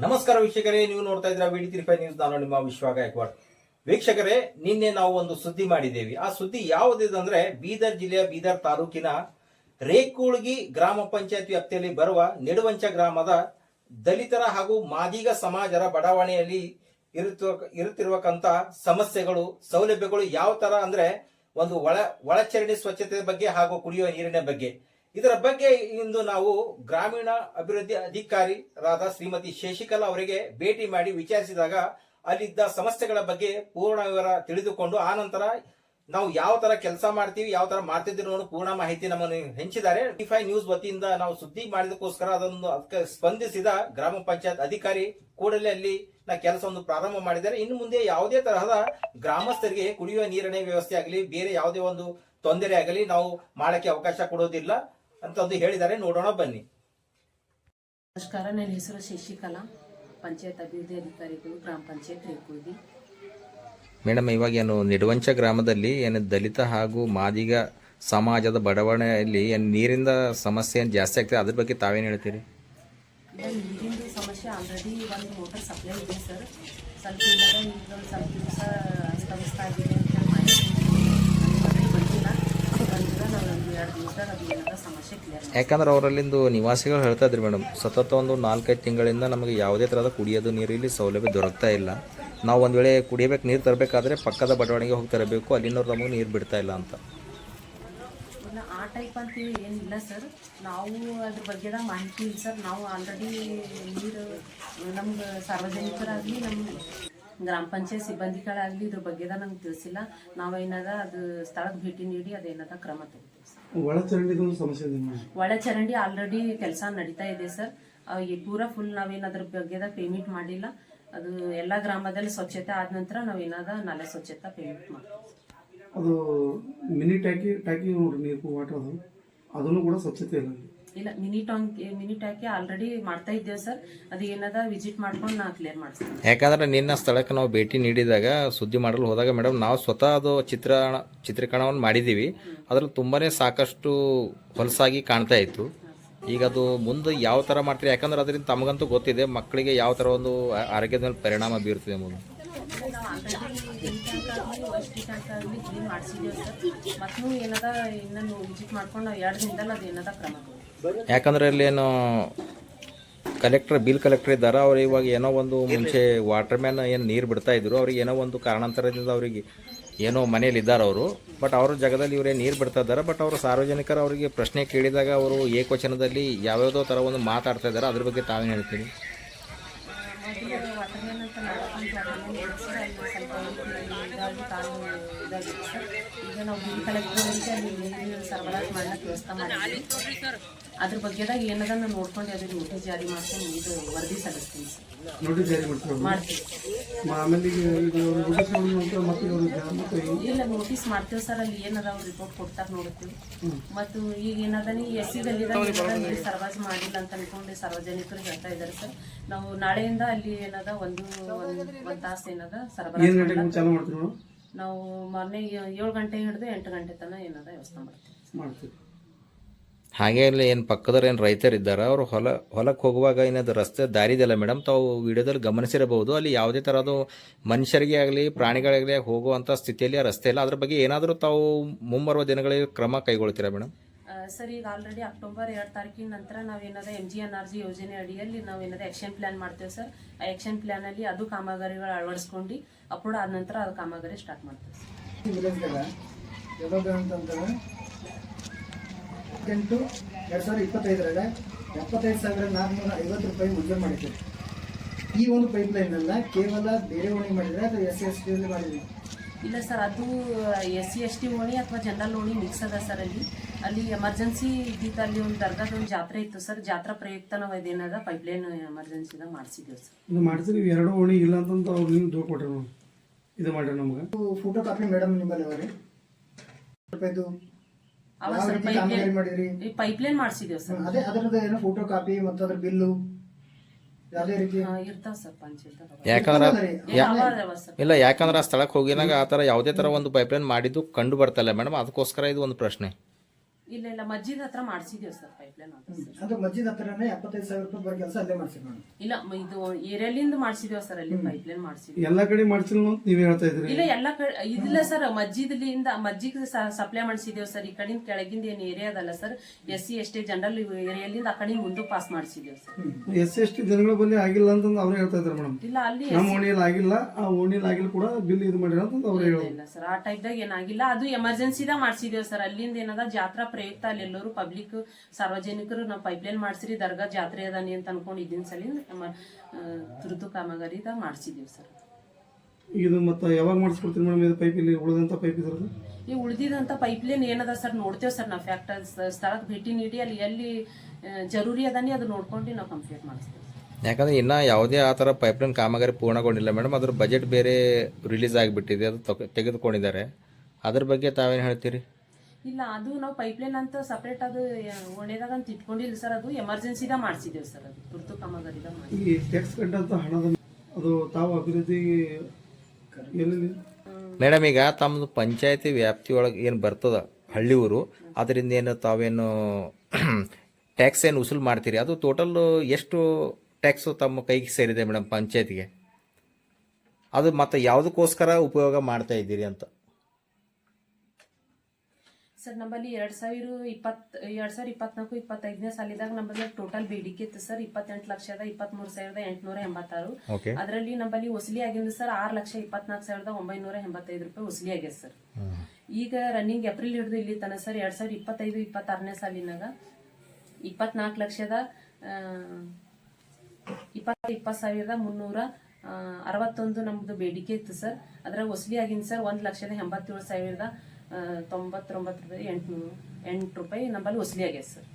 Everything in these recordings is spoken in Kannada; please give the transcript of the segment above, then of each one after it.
ನಮಸ್ಕಾರ ವೀಕ್ಷಕರೇ, ನೀವು ನೋಡ್ತಾ ಇದ್ರ ವಿಡಿ ತ್ರಿಫೈ ನ್ಯೂಸ್ ನಾನು ನಿಮ್ಮ ವಿಶ್ವ ಗಾಯಕ್ವಾಡ್ ವೀಕ್ಷಕರೇ, ನಿನ್ನೆ ನಾವು ಒಂದು ಸುದ್ದಿ ಮಾಡಿದ್ದೇವೆ. ಆ ಸುದ್ದಿ ಯಾವುದಿದಂದ್ರೆ, ಬೀದರ್ ಜಿಲ್ಲೆಯ ಬೀದರ್ ತಾಲೂಕಿನ ರೇಕೂಳ್ಗಿ ಗ್ರಾಮ ಪಂಚಾಯತ್ ವ್ಯಾಪ್ತಿಯಲ್ಲಿ ಬರುವ ನೆಡುವಂಚ ಗ್ರಾಮದ ದಲಿತರ ಹಾಗೂ ಮಾದಿಗ ಸಮಾಜರ ಬಡಾವಣೆಯಲ್ಲಿ ಇರುತ್ತ ಸಮಸ್ಯೆಗಳು, ಸೌಲಭ್ಯಗಳು ಯಾವ ತರ ಅಂದ್ರೆ, ಒಂದು ಒಳ, ಒಳಚರಂಡಿ ಸ್ವಚ್ಛತೆ ಬಗ್ಗೆ ಹಾಗೂ ಕುಡಿಯುವ ನೀರಿನ ಬಗ್ಗೆ. ಇದರ ಬಗ್ಗೆ ಇಂದು ನಾವು ಗ್ರಾಮೀಣ ಅಭಿವೃದ್ಧಿ ಅಧಿಕಾರಿರಾದ ಶ್ರೀಮತಿ ಶಶಿಕಲಾ ಅವರಿಗೆ ಭೇಟಿ ಮಾಡಿ ವಿಚಾರಿಸಿದಾಗ ಅಲ್ಲಿದ್ದ ಸಮಸ್ಯೆಗಳ ಬಗ್ಗೆ ಪೂರ್ಣ ವಿವರ ತಿಳಿದುಕೊಂಡು ಆ ನಂತರ ನಾವು ಯಾವ ತರ ಕೆಲಸ ಮಾಡ್ತೀವಿ, ಯಾವ ತರ ಮಾಡ್ತಿದ್ದೀವಿ ಅನ್ನೋ ಪೂರ್ಣ ಮಾಹಿತಿ ನಮ್ಮನ್ನು ಹೆಂಚಿದ್ದಾರೆ. ಟಿಫೈ ನ್ಯೂಸ್ ವತಿಯಿಂದ ನಾವು ಸುದ್ದಿ ಮಾಡಿದಕ್ಕೋಸ್ಕರ ಅದನ್ನು ಅದಕ್ಕೆ ಸ್ಪಂದಿಸಿದ ಗ್ರಾಮ ಪಂಚಾಯತ್ ಅಧಿಕಾರಿ ಕೂಡಲೇ ಅಲ್ಲಿ ನಾ ಕೆಲಸವನ್ನು ಪ್ರಾರಂಭ ಮಾಡಿದ್ದಾರೆ. ಇನ್ನು ಮುಂದೆ ಯಾವುದೇ ತರಹದ ಗ್ರಾಮಸ್ಥರಿಗೆ ಕುಡಿಯುವ ನೀರಿನ ವ್ಯವಸ್ಥೆ ಆಗಲಿ, ಬೇರೆ ಯಾವುದೇ ಒಂದು ತೊಂದರೆ ಆಗಲಿ ನಾವು ಮಾಡಕ್ಕೆ ಅವಕಾಶ ಕೊಡೋದಿಲ್ಲ. ಅಂತಂದು ಹೇಳಿದ್ದಾರೆ ನೋಡೋಣ ಬನ್ನಿ. ನಮಸ್ಕಾರ ನನ್ನ ಹೆಸರು ಶಶಿಕಲಾ. ಪಂಚಾಯತ್ ಅಭಿವೃದ್ಧಿ ಅಧಿಕಾರಿಗಳು ಗ್ರಾಮ ಪಂಚಾಯತ್ ರೇಕುಳ್ಗಿ ಮೇಡಮ್ ಇವಾಗ ಏನು ನಿಡುವಂಚ ಗ್ರಾಮದಲ್ಲಿ ಏನು ದಲಿತ ಹಾಗೂ ಮಾದಿಗ ಸಮಾಜದ ಬಡಾವಣೆಯಲ್ಲಿ ಏನು ನೀರಿಂದ ಸಮಸ್ಯೆ ಏನು ಜಾಸ್ತಿ ಆಗ್ತದೆ ಅದ್ರ ಬಗ್ಗೆ ತಾವೇನು ಹೇಳ್ತೀರಿ? ಇಲ್ಲ ನೀರಿಂದು ಸಮಸ್ಯೆ ಆಲ್ರೆಡಿ ಒಂದು ಮೋಟರ್ ಸಪ್ಲೈ ಇದೆ ಸರ್ ಸ್ವಲ್ಪ ಈಗ ಒಂದು ಸ್ವಲ್ಪ ದಿವಸ ಅಸ್ತವ್ಯಸ್ತ ಆಗಿದೆ ಅಂತ ಹೇಳಿ ಮಾಹಿತಿ ನಮ್ಗೆ ಬಂದಿಲ್ಲ ಬಂದಿಲ್ಲ ನಾವು ಒಂದು ಎರಡು ದಿವಸದಾಗ ಅದು ಏನಾದ ಸಮಸ್ಯೆ ಕ್ಲಿಯರ್ ಯಾಕಂದ್ರೆ ಅವರಲ್ಲಿಂದು ನಿವಾಸಿಗಳು ಹೇಳ್ತಾ ಇದ್ರು ಮೇಡಮ್ ಸತತ ಒಂದು ನಾಲ್ಕೈದು ತಿಂಗಳಿಂದ ನಮಗೆ ಯಾವುದೇ ಥರದ ಕುಡಿಯೋದು ನೀರು ಇಲ್ಲಿ ಸೌಲಭ್ಯ ದೊರಕ್ತಾ ಇಲ್ಲ. ನಾವು ಒಂದು ವೇಳೆ ಕುಡಿಯಬೇಕು ನೀರು ತರಬೇಕಾದ್ರೆ ಪಕ್ಕದ ಬಡಾವಣೆಗೆ ಹೋಗಿ ತರಬೇಕು ಅಲ್ಲಿನವ್ರು ನಮಗೆ ನೀರು ಬಿಡ್ತಾ ಇಲ್ಲ ಅಂತ. ಆ ಟೈಪ್ ಏನಿಲ್ಲ ಸರ್ ನಾವು ಅದ್ರ ಬಗ್ಗೆದ ಮಾಹಿತಿ ಇಲ್ಲ ಸರ್ ನಾವು ಆಲ್ರೆಡಿ ನೀರು ನಮ್ಗೆ ನಮ್ಮ ಗ್ರಾಮ ಪಂಚಾಯತ್ ಸಿಬ್ಬಂದಿಗಳಾಗಲಿ ಇದ್ರ ಬಗ್ಗೆದ ನಂಗೆ ತಿಳಿಸಿಲ್ಲ. ನಾವೇನದ ಅದು ಸ್ಥಳಕ್ಕೆ ಭೇಟಿ ನೀಡಿ ಅದೇನದ ಕ್ರಮ ತಗೋತೀವಿ ಒಳಚರಂಡಿದು ಸಮಸ್ಯೆ ಒಳಚರಂಡಿ ಮೇಡಮ್ ಒಳ ಚರಂಡಿ ಆಲ್ರೆಡಿ ಕೆಲಸ ನಡೀತಾ ಇದೆ ಸರ್. ಈ ಪೂರ ಫುಲ್ ನಾವೇನು ಅದ್ರ ಬಗ್ಗೆದ ಪೇಮೆಂಟ್ ಮಾಡಿಲ್ಲ. ಅದು ಎಲ್ಲ ಗ್ರಾಮದಲ್ಲಿ ಸ್ವಚ್ಛತೆ ಆದ ನಂತರ ನಾವೇನಾದ ನಾಲೆ ಸ್ವಚ್ಛತೆ ಪೇಮೆಂಟ್ ಮಾಡ್ತೀವಿ ಅದು ಮಿನಿ ಟ್ಯಾಕಿ ಟ್ಯಾಕಿ ನೋಡ್ರಿ ನೀರು ವಾಟರ್ ಅದು ಅದನ್ನು ಕೂಡ ಸ್ವಚ್ಛತೆ ಇಲ್ಲ. ಇಲ್ಲ ಮಿನಿ ಟಾಂಕ್ ಮಿನಿ ಟ್ಯಾಕಿ ಆಲ್ರೆಡಿ ಮಾಡ್ತಾ ಇದ್ದೇವೆ ಸರ್ ಅದು ಏನದ ವಿಸಿಟ್ ಮಾಡ್ಕೊಂಡು ನಾ ಕ್ಲಿಯರ್ ಮಾಡ್ತೀನಿ ಯಾಕಂದ್ರೆ ನಿನ್ನ ಸ್ಥಳಕ್ಕೆ ನಾವು ಭೇಟಿ ನೀಡಿದಾಗ ಸುದ್ದಿ ಮಾಡಲು ಹೋದಾಗ ಮೇಡಮ್ ನಾವು ಸ್ವತಃ ಅದು ಚಿತ್ರ ಚಿತ್ರೀಕರಣವನ್ನು ಮಾಡಿದ್ದೀವಿ. ಅದ್ರಲ್ಲಿ ತುಂಬಾ ಸಾಕಷ್ಟು ಹೊಲಸಾಗಿ ಕಾಣ್ತಾ ಇತ್ತು. ಈಗ ಅದು ಮುಂದೆ ಯಾವ ಥರ ಮಾಡ್ತೀರಿ? ಯಾಕಂದ್ರೆ ಅದರಿಂದ ತಮಗಂತೂ ಗೊತ್ತಿದೆ ಮಕ್ಕಳಿಗೆ ಯಾವ ಥರ ಒಂದು ಆರೋಗ್ಯದ ಮೇಲೆ ಪರಿಣಾಮ ಬೀರ್ತದೆ ಮುಂದೆ ಮಾಡಿಸಿದ್ದೇವೆ ಸರ್ ಮತ್ತು ಏನದ ಇನ್ನೂ ವಿಸಿಟ್ ಮಾಡ್ಕೊಂಡು ಎರಡು ದಿನದಲ್ಲಿ ಅದು ಏನದ ಕ್ರಮ. ಯಾಕಂದ್ರೆ ಏನು ಕಲೆಕ್ಟರ್ ಬಿಲ್ ಕಲೆಕ್ಟರ್ ಇದ್ದಾರೆ. ಅವ್ರು ಇವಾಗ ಏನೋ ಒಂದು ಮುಂಚೆ ವಾಟರ್ ಮ್ಯಾನ್ ಏನು ನೀರು ಬಿಡ್ತಾ ಇದ್ರು. ಅವ್ರಿಗೆ ಏನೋ ಒಂದು ಕಾರಣಾಂತರದಿಂದ ಅವರಿಗೆ ಏನೋ ಮನೇಲಿ ಇದ್ದಾರೆ ಅವರು. ಬಟ್ ಅವ್ರ ಜಾಗದಲ್ಲಿ ಇವರೇ ನೀರು ಬಿಡ್ತಾ ಇದ್ದಾರೆ. ಬಟ್ ಅವರು ಸಾರ್ವಜನಿಕರು ಅವರಿಗೆ ಪ್ರಶ್ನೆ ಕೇಳಿದಾಗ ಅವರು ಏಕವಚನದಲ್ಲಿ ಯಾವ್ಯಾವುದೋ ಥರ ಒಂದು ಮಾತಾಡ್ತಾ ಇದ್ದಾರೆ. ಅದ್ರ ಬಗ್ಗೆ ತಾವೇ ಹೇಳ್ತೀನಿ ಅದ್ರ ಬಗ್ಗೆದಾಗ ಏನದ ನಾನು ನೋಡ್ಕೊಂಡು ಅದ್ರ ನೋಟಿಸ್ ಜಾರಿ ಮಾಡ್ಕೊಂಡು ಇದು ವರದಿ ಸಲ್ಲಿಸ್ತೀನಿ. ನೋಟಿಸ್ ಜಾರಿ ಮಾಡ್ತೀವಿ. ಆಮೇಲೆ ಇಲ್ಲ ನೋಟಿಸ್ ಮಾಡ್ತೀವಿ ಸರ್ ಅಲ್ಲಿ ಏನದ ಅವ್ರು ರಿಪೋರ್ಟ್ ಕೊಡ್ತಾರ ನೋಡ್ತೀವಿ. ಮತ್ತು ಈಗ ಏನದ ನೀ ಎಸ್ ಸಿದಲ್ಲಿ ಸರಬರಾಜು ಮಾಡಿಲ್ಲ ಅಂತ ಅನ್ಕೊಂಡು ಸಾರ್ವಜನಿಕರು ಹೇಳ್ತಾ ಇದ್ದಾರೆ ಸರ್ ನಾವು ನಾಳೆಯಿಂದ ಅಲ್ಲಿ ಏನದ ಒಂದು ಒಂದು ತಾಸು ಏನದ ಸರ್ವಾಸ್ ನಾವು ಮೊನ್ನೆ ಏಳು ಗಂಟೆ ಹಿಡಿದು ಎಂಟು ಗಂಟೆ ತನಕ ಏನದ ವ್ಯವಸ್ಥೆ ಮಾಡ್ತೀವಿ. ಮಾಡ್ತೀವಿ. ಹಾಗೆ ಅಲ್ಲಿ ಏನು ಪಕ್ಕದವ್ರು ಏನು ರೈತರು ಇದ್ದಾರೆ ಅವರು ಹೊಲ ಹೊಲಕ್ಕೆ ಹೋಗುವಾಗ ಏನದು ರಸ್ತೆ ದಾರಿ ಇದೆಯಲ್ಲ ಮೇಡಮ್ ತಾವು ವಿಡಿಯೋದಲ್ಲಿ ಗಮನಿಸಿರಬಹುದು ಅಲ್ಲಿ ಯಾವುದೇ ಥರದ್ದು ಮನುಷ್ಯರಿಗೆ ಆಗಲಿ ಪ್ರಾಣಿಗಳಿಗೆ ಹೋಗುವಂಥ ಸ್ಥಿತಿಯಲ್ಲಿ ಆ ರಸ್ತೆ ಇಲ್ಲ. ಅದ್ರ ಬಗ್ಗೆ ಏನಾದರೂ ತಾವು ಮುಂಬರುವ ದಿನಗಳಲ್ಲಿ ಕ್ರಮ ಕೈಗೊಳ್ತೀರಾ ಮೇಡಮ್ ಸರ್ ಈಗ ಆಲ್ರೆಡಿ ಅಕ್ಟೋಬರ್ ಎರಡು ತಾರೀಕಿನ ನಂತರ ನಾವು ಏನಾದರೂ M G N R G ಯೋಜನೆ ಅಡಿಯಲ್ಲಿ ನಾವು ಏನಾದರೂ ಆ್ಯಕ್ಷನ್ ಪ್ಲ್ಯಾನ್ ಮಾಡ್ತೇವೆ ಸರ್. ಆ ಆ್ಯಕ್ಷನ್ ಪ್ಲ್ಯಾನಲ್ಲಿ ಅದು ಕಾಮಗಾರಿಗಳು ಅಳವಡಿಸ್ಕೊಂಡು ಅಪ್ರೂವ್ ಆದ ನಂತರ ಅದು ಕಾಮಗಾರಿ ಸ್ಟಾರ್ಟ್ ಮಾಡ್ತೇವೆ ಸರ್. ಎಂಟು ಎರಡು ಸಾವಿರದ ಇಪ್ಪತ್ತೈದರಲ್ಲಿ ಎಪ್ಪತ್ತೈದು ಸಾವಿರ ನಾಲ್ಕುನೂರ ಐವತ್ತು ರೂಪಾಯಿ ಮಂಜೂರು ಮಾಡಿದ್ದೀವಿ ಈ ಒಂದು ಪೈಪ್ ಲೈನನ್ನು ಕೇವಲ ಬೇರೆ ಓಣಿ ಮಾಡಿದರೆ ಅಥವಾ ಎಸ್ ಸಿ ಎಸ್ ಟಿಯಲ್ಲಿ ಮಾಡಿದ್ವಿ ಇಲ್ಲ ಸರ್ ಅದು ಎಸ್ ಸಿ ಎಸ್ ಟಿ ಓಣಿ ಅಥವಾ ಜನರಲ್ ಓಣಿ ಮಿಕ್ಸ್ ಅದ ಸರ್ ಅಲ್ಲಿ. ಅಲ್ಲಿ ಎಮರ್ಜೆನ್ಸಿ ಇದ್ದಿತ್ತು ಅಲ್ಲಿ ಒಂದು ದರ್ಗಾದ ಒಂದು ಜಾತ್ರೆ ಇತ್ತು ಸರ್. ಜಾತ್ರಾ ಪ್ರಯುಕ್ತ ನಾವು ಪೈಪ್ ಪೈಪ್ಲೈನ್ ಎಮರ್ಜೆನ್ಸಿದಾಗ ಮಾಡಿಸಿದ್ದೇವೆ ಸರ್. ಇದು ಮಾಡಿದ್ರೆ ನೀವು ಎರಡು ಓಣಿ ಇಲ್ಲ ಅಂತಂತ ಅವ್ರು ನೀವು ದೂರ ಕೊಟ್ಟರು ಇದು ಮಾಡ್ರಿ ನಮ್ಗೆ. ಫೋಟೋ ಕಾಪಿ ಮೇಡಮ್ ನಿಮ್ಮಲ್ಲಿ ಅವರಿ. ರೂಪಾಯಿದು ಅವ ಯಾವ ಸರ್ ರೀತಿ ಕಾಮಗಾರಿ ಮಾಡಿದ್ರಿ? ಈ ಪೈಪ್ಲೈನ್ ಮಾಡಿಸಿದೇವ್ ಸರ್. ಅದೇ ಅದರದ ಏನೋ ಫೋಟೋ ಕಾಪಿ ಮತ್ತು ಅದ್ರ ಬಿಲ್ಲು ಯಾವುದೇ ರೀತಿ? ಇರ್ತಾವ ಸರ್ ಪಂಚಾಯತ್ ಯಾಕಂದ್ರೆ ಅವ ಸರ್? ಇಲ್ಲ ಯಾಕಂದ್ರೆ ಆ ಸ್ಥಳಕ್ಕೆ ಹೋಗಿನಾಗ ಆ ಥರ ಯಾವುದೇ ಥರ ಒಂದು ಪೈಪ್ಲೈನ್ ಮಾಡಿದ್ದು ಕಂಡು ಬರ್ತಲ್ಲ ಇಲ್ಲ ಮೇಡಮ್. ಅದಕ್ಕೋಸ್ಕರ ಇದು ಒಂದು ಪ್ರಶ್ನೆ. ಇಲ್ಲ ಇಲ್ಲ ಮಜ್ಜಿದ ಹತ್ರ ಮಾಡಿಸಿದೀವಿ ಸರ್ ಪೈಪ್ ಲೈನ್ ಸರ್. ಅಂದ್ರೆ ಮಸ್ಜಿದ್ ಹತ್ರನೇ ಎಪ್ಪತ್ತೈದು ಸಾವಿರ ರೂಪಾಯಿ ಬರೋ ಕೆಲಸ ಅಲ್ಲೇ ಮಾಡ್ಸಿ ಮೇಡಮ್ ಇಲ್ಲ ಮ- ಇದು ಏರಿಯಾಲಿಂದ ಮಾಡಿಸಿದೀವಿ ಸರ್ ಅಲ್ಲಿ ಪೈಪ್ಲೈನ್ ಮಾಡಿಸಿದ್ವಿ. ಎಲ್ಲ ಕಡೆ ಮಾಡ್ಸಿಲ್ಲ ಅಂತ ನೀವೇ ಹೇಳ್ತಾ ಇದ್ರಿ ಇಲ್ಲ ಎಲ್ಲ ಕಡೆ ಇದಿಲ್ಲ ಸರ್ ಮಜ್ಜಿದ್ಲಿಂದ ಮಜ್ಜಿಗೆ ಸಪ್ಲೈ ಮಾಡಿಸಿದೇವ್ ಸರ್ ಈ ಕಡೆಯಿಂದ ಕೆಳಗಿಂದ ಏನ್ ಏರಿಯಾ ಅದಲ್ಲ sir S C S T general ಏರಿಯಾಲಿಂದ ಆ ಕಡೆ ಮುಂದೆ ಪಾಸ್ ಮಾಡಿಸಿದೇವ್ ಸರ್. ಎಸ್ ಎಸ್ ಟಿ ಜನಗಳ ಬಳಿ ಆಗಿಲ್ಲ ಅಂತಂದು ಅವ್ರು ಹೇಳ್ತಾ ಇದ್ದಾರೆ ಮೇಡಮ್. ಇಲ್ಲ ಅಲ್ಲಿ ನಮ್ಮ ಓಣಿಯಲ್ಲಿ ಆಗಿಲ್ಲ ಆ ಓಣಿಯಲ್ಲಿ ಆಗಿಲ್ಲ ಕೂಡ ಬಿಲ್ ಇದು ಮಾಡಿರ ಅಂತ ಅವ್ರು ಹೇಳೋದು ಇಲ್ಲ ಸರ್ ಆ ಟೈಪ್ದಾಗ ಏನಾಗಿಲ್ಲ ಅದು ಎಮರ್ಜೆನ್ಸಿದಾಗ ಮಾಡಿಸಿದೇವ್ ಸರ್ ಅಲ್ಲಿಂದ ಏನದ ಜಾತ್ರಾ ಪ್ರಯುಕ್ತ ಅಲ್ಲಿ ಎಲ್ಲರೂ ಪಬ್ಲಿಕ್ ಸಾರ್ವಜನಿಕರು ನಾವು ಪೈಪ್ಲೈನ್ ಮಾಡಿಸ್ರಿ ದರ್ಗಾ ಜಾತ್ರೆ ಅದಾನಿ ಅಂತ ಅನ್ಕೊಂಡು ಇದ್ದಿನ ಸಲಿಂದ ನಮ್ಮ ತುರ್ತು ಕಾಮಗಾರಿದಾಗ ಮಾಡಿಸಿದ್ದೀವಿ ಸರ್. ಇದು ಮತ್ತೆ ಯಾವಾಗ ಮಾಡಿಸ್ಕೊಡ್ತೀರಿ ಮೇಡಮ್ ಇದು ಪೈಪ್ ಇಲ್ಲಿ ಉಳಿದಂತ ಪೈಪ್ ಇದ್ರದ್ದು ಈ ಉಳಿದಿದಂತ ಪೈಪ್ಲೈನ್ ಏನದ ಸರ್ ನೋಡ್ತೇವೆ ಸರ್ ನಾವು ಫ್ಯಾಕ್ಟ್ ಸ್ಥಳಕ್ಕೆ ಭೇಟಿ ನೀಡಿ ಅಲ್ಲಿ ಎಲ್ಲಿ ಜರೂರಿ ಅದಾನಿ ಅದು ನೋಡ್ಕೊಂಡು ನಾವು ಕಂಪ್ಲೀಟ್ ಮಾಡಿಸ್ತೀವಿ ಯಾಕಂದ್ರೆ ಇನ್ನ ಯಾವುದೇ ಆ ಥರ ಪೈಪ್ಲೈನ್ ಕಾಮಗಾರಿ ಪೂರ್ಣಗೊಂಡಿಲ್ಲ ಮೇಡಮ್ ಅದ್ರ ಬಜೆಟ್ ಬೇರೆ ರಿಲೀಸ್ ಆಗಿಬಿಟ್ಟಿದೆ ಅದು ತಗ ತೆಗೆದುಕೊಂಡಿದ್ದಾರೆ. ಅದ್ರ ಬಗ್ಗೆ ತಾವೇನು ಹೇಳ್ತೀರಿ? ಇಲ್ಲ ಅದು ನಾವು ಪೈಪ್ಲೈನ್ ಅಂತ ಸಪ್ರೇಟ್ ಅದು ಒಣೆದಾಗ ಅಂತ ಇಟ್ಕೊಂಡಿಲ್ಲ ಸರ್ ಅದು ಎಮರ್ಜೆನ್ಸಿದಾಗ ಮಾಡಿಸಿದೇವೆ ಸರ್ ಅದು ತುರ್ತು ಕಾಮಗಾರಿದಾಗ ಮಾಡಿ ಈ ಟ್ಯಾಕ್ಸ್ ಕಟ್ಟಂತ ಹಣದ ಅದು ತಾವು ಅಭಿವೃದ್ಧಿ ಎಲ್ಲಿ ಮೇಡಮ್ ಈಗ ತಮ್ಮದು ಪಂಚಾಯತಿ ವ್ಯಾಪ್ತಿ ಒಳಗೆ ಏನು ಬರ್ತದ ಹಳ್ಳಿ ಊರು ಅದರಿಂದ ಏನು ತಾವೇನು ಟ್ಯಾಕ್ಸ್ ಏನು ವಸೂಲು ಮಾಡ್ತೀರಿ? ಅದು ಟೋಟಲ್ ಎಷ್ಟು ಟ್ಯಾಕ್ಸ್ ತಮ್ಮ ಕೈಗೆ ಸೇರಿದೆ ಮೇಡಮ್ ಪಂಚಾಯತಿಗೆ? ಅದು ಮತ್ತೆ ಯಾವುದಕ್ಕೋಸ್ಕರ ಉಪಯೋಗ ಮಾಡ್ತಾ ಇದ್ದೀರಿ ಅಂತ? ಸರ್ ನಮ್ಮಲ್ಲಿ ಎರಡ್ ಸಾವಿರ ಇಪ್ಪತ್ ಎರಡ್ ಸಾವಿರ ಇಪ್ಪತ್ನಾಲ್ಕು ಇಪ್ಪತ್ತೈದನೇ ಸಾಲಿದಾಗ ನಮ್ಮಲ್ಲಿ ಟೋಟಲ್ ಬೇಡಿಕೆ ಇತ್ತು ಸರ್. ಇಪ್ಪತ್ತೆಂಟು ಲಕ್ಷದ ಇಪ್ಪತ್ಮೂರು ಸಾವಿರದ ಎಂಟುನೂರ ಎಂಬತ್ತಾರು. ಅದರಲ್ಲಿ ನಮ್ಮಲ್ಲಿ ವಸೂಲಿ ಆಗಿದ್ದು ಸರ್ ಆರು ಲಕ್ಷ ಇಪ್ಪತ್ನಾಲ್ಕು ಸಾವಿರದ ಒಂಬೈನೂರ ಎಂಬತ್ತೈದು ರೂಪಾಯಿ ವಸೂಲಿ ಆಗ್ಯದ ಸರ್. ಈಗ ರನ್ನಿಂಗ್ ಏಪ್ರಿಲ್ ಹಿಡಿದು ಇಲ್ಲಿ ತನ ಸರ್ ಎರಡ್ ಸಾವಿರದ ಇಪ್ಪತ್ತೈದು ಇಪ್ಪತ್ತಾರನೇ ಸಾಲಿನಾಗ ಇಪ್ಪತ್ನಾಲ್ಕು ಲಕ್ಷದ ಇಪ್ಪತ್ತ ಇಪ್ಪತ್ತು ಇಪ್ಪತ್ತು ಸಾವಿರದ ಮುನ್ನೂರ ಅರವತ್ತೊಂದು ನಮ್ದು ಬೇಡಿಕೆ ಇತ್ತು ಸರ್. ಅದ್ರಾಗ ವಸೂಲಿ ಆಗಿನ ಸರ್ ಒಂದು ಲಕ್ಷದ ಎಂಬತ್ತೇಳು ಸಾವಿರದ ತೊಂಬತ್ತೊಂಬತ್ತು ರೂಪಾಯಿ ಎಂಟುನೂರು ಎಂಟು ರೂಪಾಯಿ ನಮ್ಮಲ್ಲಿ ವಸೂಲಿ ಆಗ್ಯದ ಸರ್.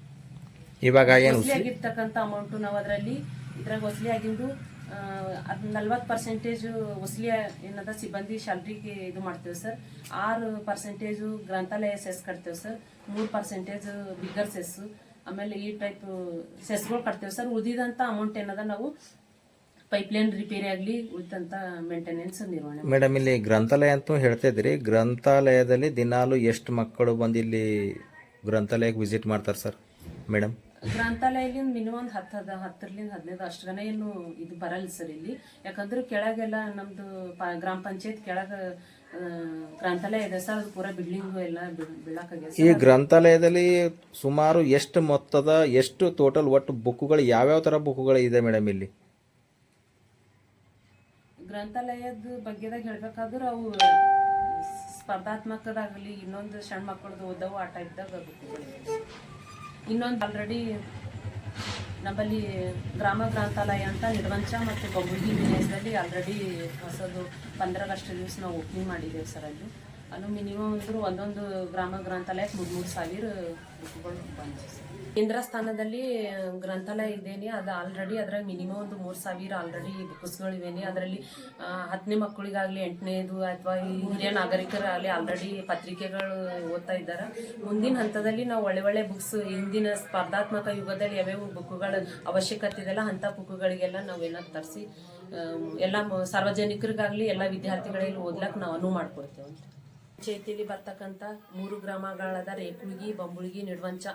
ಇವಾಗ ಏನು ವಸೂಲಿ ಆಗಿರ್ತಕ್ಕಂಥ ಅಮೌಂಟು ನಾವು ಅದರಲ್ಲಿ ಇದ್ರಾಗ ವಸೂಲಿ ಆಗಿಂದು ಅದು ನಲ್ವತ್ತು ಪರ್ಸೆಂಟೇಜು ವಸೂಲಿ ಏನದ ಸಿಬ್ಬಂದಿ ಶಾಲ್ರಿಗೆ ಇದು ಮಾಡ್ತೇವೆ ಸರ್. ಆರು ಪರ್ಸೆಂಟೇಜು ಗ್ರಂಥಾಲಯ ಸೆಸ್ ಕಟ್ತೇವೆ ಸರ್. ಮೂರು ಪರ್ಸೆಂಟೇಜ್ ಬಿಗ್ಗರ್ ಸೆಸ್ ಆಮೇಲೆ ಈ ಟೈಪ್ ಸೆಸ್ಗಳು ಕಟ್ತೇವೆ ಸರ್. ಉದಿದಂತ ಅಮೌಂಟ್ ಏನದ ನಾವು ಪೈಪ್ಲೈನ್ ರಿಪೇರಿ ಆಗಲಿ ಉಳಿತಂತ ಮೇಂಟೆನೆನ್ಸ್ ನಿರ್ವಹಣೆ ಮೇಡಮ್ ಇಲ್ಲಿ ಗ್ರಂಥಾಲಯ ಅಂತೂ ಹೇಳ್ತಾ ಇದ್ರಿ ಗ್ರಂಥಾಲಯದಲ್ಲಿ ದಿನಾಲು ಎಷ್ಟು ಮಕ್ಕಳು ಬಂದು ಇಲ್ಲಿ ಗ್ರಂಥಾಲಯಕ್ಕೆ ವಿಸಿಟ್ ಮಾಡ್ತಾರೆ ಸರ್ ಮೇಡಮ್? ಗ್ರಂಥಾಲಯದಿಂದ ಮಿನಿಮಮ್ ಒಂದು ಹತ್ತು ಹದ ಹತ್ತರಿಂದ ಹದಿನೈದು ಅಷ್ಟರನೇ ಏನು ಇದು ಬರಲ್ಲ ಸರ್ ಇಲ್ಲಿ. ಯಾಕಂದ್ರೆ ಕೆಳಗೆಲ್ಲ ನಮ್ದು ಪ ಗ್ರಾಮ ಪಂಚಾಯತ್ ಕೆಳಗ ಗ್ರಂಥಾಲಯ ಇದೆ ಸರ್. ಅದು ಪೂರಾ ಬಿಲ್ಡಿಂಗು ಎಲ್ಲ ಬೀಳಾಕಾಗ್ಯದ ಈ ಗ್ರಂಥಾಲಯದಲ್ಲಿ ಸುಮಾರು ಎಷ್ಟು ಮೊತ್ತದ ಎಷ್ಟು ಟೋಟಲ್ ಒಟ್ಟು ಬುಕ್ಗಳು ಯಾವ್ಯಾವ ಥರ ಬುಕ್ಗಳು ಇದೆ ಮೇಡಮ್ ಇಲ್ಲಿ? ಗ್ರಂಥಾಲಯದ ಬಗ್ಗೆದಾಗ ಹೇಳ್ಬೇಕಾದ್ರೆ ಅವು ಸ್ಪರ್ಧಾತ್ಮಕದಾಗಲಿ, ಇನ್ನೊಂದು ಸಣ್ಣ ಮಕ್ಕಳದು ಓದವು, ಆ ಟೈಪ್ದಾಗ ಬುಕ್ಗಳಿವೆ ಇನ್ನೊಂದು ಆಲ್ರೆಡಿ ನಮ್ಮಲ್ಲಿ ಗ್ರಾಮ ಗ್ರಂಥಾಲಯ ಅಂತ ನಿರ್ವಂಚ ಮತ್ತು ಬೊಬ್ಬುಗಿ ವಿಲೇಜ್ದಲ್ಲಿ ಆಲ್ರೆಡಿ ಹೊಸದು ಪಂದ್ರಗಷ್ಟು ದಿವಸ ನಾವು ಓಪನಿಂಗ್ ಮಾಡಿದ್ದೇವೆ ಸರ್ ಅಲ್ಲಿ. ಅದು ಮಿನಿಮಮ್ ಅಂದರೂ ಒಂದೊಂದು ಗ್ರಾಮ ಗ್ರಂಥಾಲಯಕ್ಕೆ ಮೂರು ಮೂರು ಸಾವಿರ ಬುಕ್ಗಳು ಸರ್. ಕೇಂದ್ರ ಸ್ಥಾನದಲ್ಲಿ ಗ್ರಂಥಾಲಯ ಇದ್ದೇನೆ ಅದು ಆಲ್ರೆಡಿ ಅದರ ಮಿನಿಮಮ್ ಒಂದು ಮೂರು ಸಾವಿರ ಆಲ್ರೆಡಿ ಬುಕ್ಸ್ಗಳಿವೇನಿ ಅದರಲ್ಲಿ ಹತ್ತನೇ ಮಕ್ಕಳಿಗಾಗಲಿ, ಎಂಟನೇದು ಅಥವಾ ಹಿರಿಯ ನಾಗರಿಕರಾಗಲಿ ಆಲ್ರೆಡಿ ಪತ್ರಿಕೆಗಳು ಓದ್ತಾ ಇದ್ದಾರೆ. ಮುಂದಿನ ಹಂತದಲ್ಲಿ ನಾವು ಒಳ್ಳೆ ಒಳ್ಳೆ ಬುಕ್ಸ್ ಇಂದಿನ ಸ್ಪರ್ಧಾತ್ಮಕ ಯುಗದಲ್ಲಿ ಯಾವ್ಯಾವ ಬುಕ್ಗಳ ಅವಶ್ಯಕತೆ ಇದೆಲ್ಲ ಅಂಥ ಬುಕ್ಗಳಿಗೆಲ್ಲ ನಾವು ಏನಾದ್ರು ತರಿಸಿ ಎಲ್ಲ ಸಾರ್ವಜನಿಕರಿಗಾಗಲಿ, ಎಲ್ಲ ವಿದ್ಯಾರ್ಥಿಗಳಿಗೆ ಓದ್ಲಕ್ಕೆ ನಾವು ಅನುವು ಮಾಡ್ಕೊಡ್ತೇವೆ ಬರ್ತಕ್ಕಂತ ಬರ್ತಕ್ಕಂಥ ಮೂರು ಗ್ರಾಮಗಳಾದ ರೇಕುಳ್ಗಿ ಬಂಬುಳ್ಗಿ ನಿಡ್ವಂಚ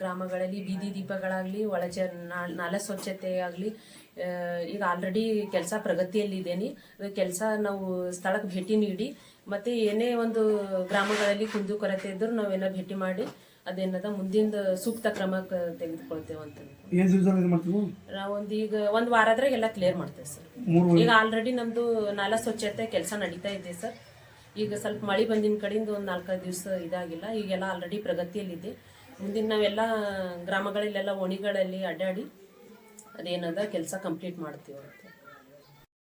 ಗ್ರಾಮಗಳಲ್ಲಿ ಬೀದಿ ದೀಪಗಳಾಗಲಿ ಒಳಚೆ ನಾಲ ಸ್ವಚ್ಛತೆ ಆಗಲಿ ಈಗ ಆಲ್ರೆಡಿ ಕೆಲಸ ಪ್ರಗತಿಯಲ್ಲಿದ್ದೇನೆ. ಕೆಲಸ ನಾವು ಸ್ಥಳಕ್ಕೆ ಭೇಟಿ ನೀಡಿ ಮತ್ತೆ ಏನೇ ಒಂದು ಗ್ರಾಮಗಳಲ್ಲಿ ಕುಂದು ಕೊರತೆ ಇದ್ದರೂ ನಾವೇನೋ ಭೇಟಿ ಮಾಡಿ ಅದೇನದ ಮುಂದಿನ ಸೂಕ್ತ ಕ್ರಮ ತೆಗೆದುಕೊಳ್ತೇವೆ ಅಂತ ನಾವೊಂದು ಈಗ ಒಂದು ವಾರದ್ರಾಗ ಎಲ್ಲ ಕ್ಲಿಯರ್ ಮಾಡ್ತೇವೆ ಸರ್. ಈಗ ಆಲ್ರೆಡಿ ನಮ್ದು ನಾಲ ಸ್ವಚ್ಛತೆ ಕೆಲಸ ನಡೀತಾ ಇದೆ ಸರ್. ಈಗ ಸ್ವಲ್ಪ ಮಳೆ ಬಂದಿನ ಕಡೆಯಿಂದ ಒಂದು ನಾಲ್ಕೈದು ದಿವಸ ಇದಾಗಿಲ್ಲ. ಈಗೆಲ್ಲ ಆಲ್ರೆಡಿ ಪ್ರಗತಿಯಲ್ಲಿದೆ. ಮುಂದಿನ ನಾವೆಲ್ಲ ಗ್ರಾಮಗಳಲ್ಲೆಲ್ಲ ಓಣಿಗಳಲ್ಲಿ ಅಡ್ಡಾಡಿ ಅದೇನದ ಕೆಲಸ ಕಂಪ್ಲೀಟ್ ಮಾಡ್ತೀವಿ ಅಂತ.